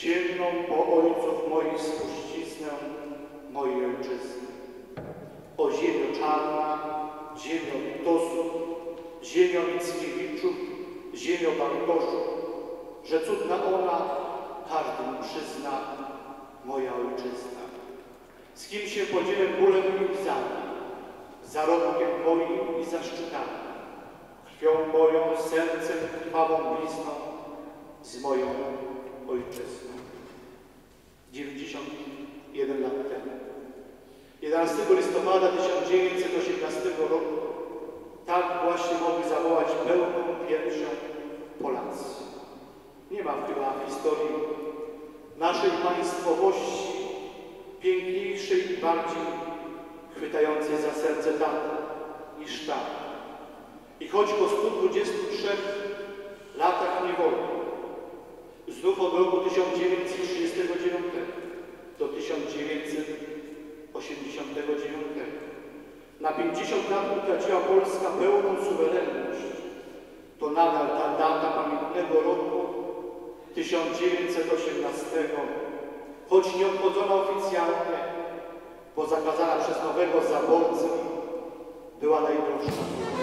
ciemną po ojców moich spuściznę mojej ojczyzny. O ziemio czarna, ziemio Witosów, ziemio Mickiewiczów, ziemio Bartoszów, że cudna ona każdym przyzna moja ojczyzna. Z kim się podzielę bólem i łzami, zarobkiem moim i zaszczytami, krwią moją, sercem krwawą blizną z moją ojczyzną. 91 lat temu. 11 listopada 1918 roku tak właśnie mogli zawołać pełną piersią Polacy. Nie ma w historii naszej państwowości piękniejszej i bardziej chwytającej za serce daty niż ta. I choć po 123 latach niewoli, znów od roku 1939 do 1989 na 50 lat utraciła Polska pełną suwerenność, to nadal ta data pamiętnego roku 1918, choć nie obchodzona oficjalnie, bo zakazana przez nowego zaborcę, była najdroższa.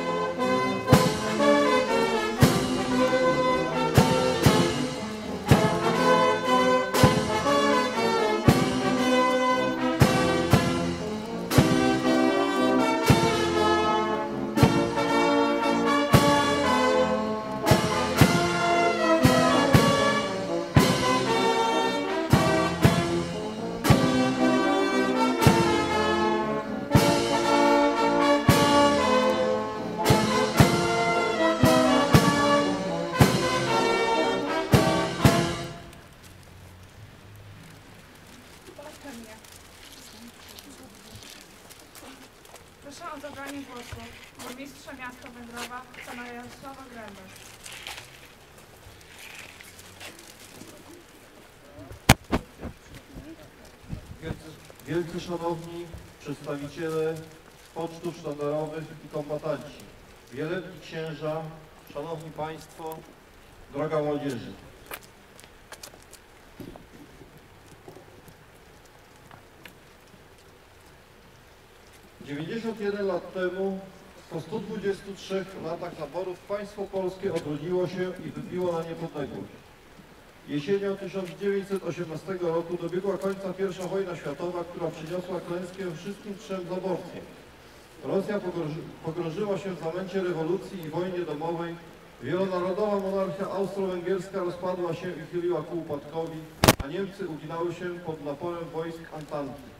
O zabranie głosu burmistrza miasta Węgrowa, pana Jarosława. Wielcy, wielcy szanowni przedstawiciele pocztów sztandarowych i kombatanci, wielebni księża, szanowni państwo, droga młodzieży. Dziewięćdziesiąt jeden lat temu, po 123 latach naborów, państwo polskie odrodziło się i wybiło na niepodległość. Jesienią 1918 roku dobiegła końca I wojna światowa, która przyniosła klęskę wszystkim trzem zaborcom. Rosja pogrąży, pogrążyła się w zamęcie rewolucji i wojnie domowej. Wielonarodowa monarchia austro-węgierska rozpadła się i chyliła ku upadkowi, a Niemcy uginały się pod naporem wojsk Antanty.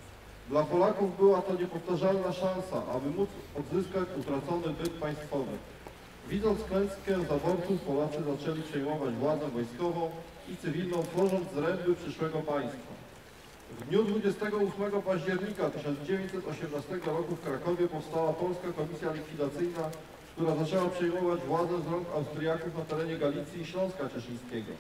Dla Polaków była to niepowtarzalna szansa, aby móc odzyskać utracony byt państwowy. Widząc klęskę zaborców, Polacy zaczęli przejmować władzę wojskową i cywilną, tworząc zręby przyszłego państwa. W dniu 28 października 1918 roku w Krakowie powstała Polska Komisja Likwidacyjna, która zaczęła przejmować władzę z rąk Austriaków na terenie Galicji i Śląska Cieszyńskiego.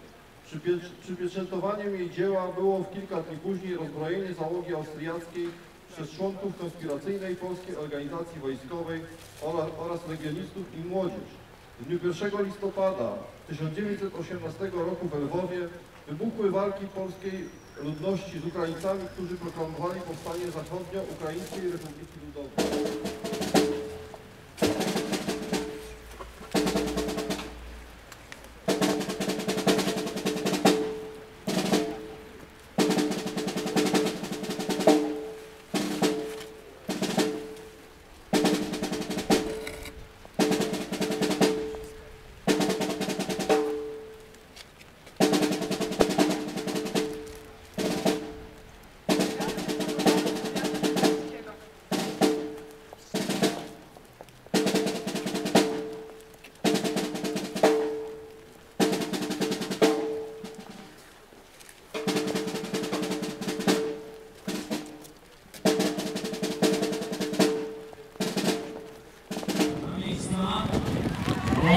Przypie- Przypieczętowaniem jej dzieła było w kilka dni później rozbrojenie załogi austriackiej przez członków konspiracyjnej Polskiej Organizacji Wojskowej oraz, oraz legionistów i młodzież. W dniu 1 listopada 1918 roku w Lwowie wybuchły walki polskiej ludności z Ukraińcami, którzy proklamowali powstanie Zachodnio-Ukraińskiej Republiki Ludowej.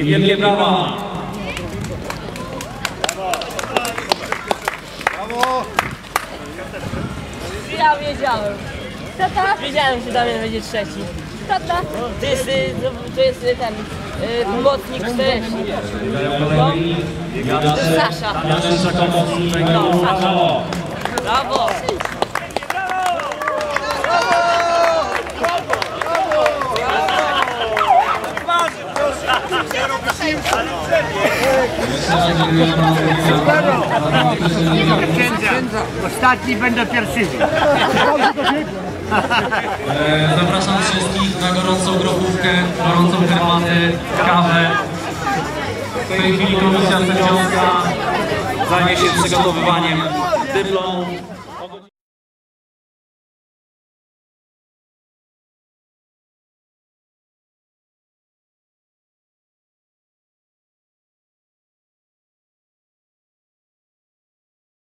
I wielkie brawa. Brawo! Ja wiedziałem. Tata? Wiedziałem, że Damian będzie trzeci. Tata? To jest, y, to jest y, ten y, pomocnik Stereśni. Kolejni biegacze. Sasza. Damian Szakowski. No, Sasza. Brawo. Ostatni będą pierwszymi. E, Zapraszam wszystkich na gorącą grochówkę, gorącą herbatę, kawę. W tej chwili komisja sędziowska zajmie się przygotowywaniem dyplomu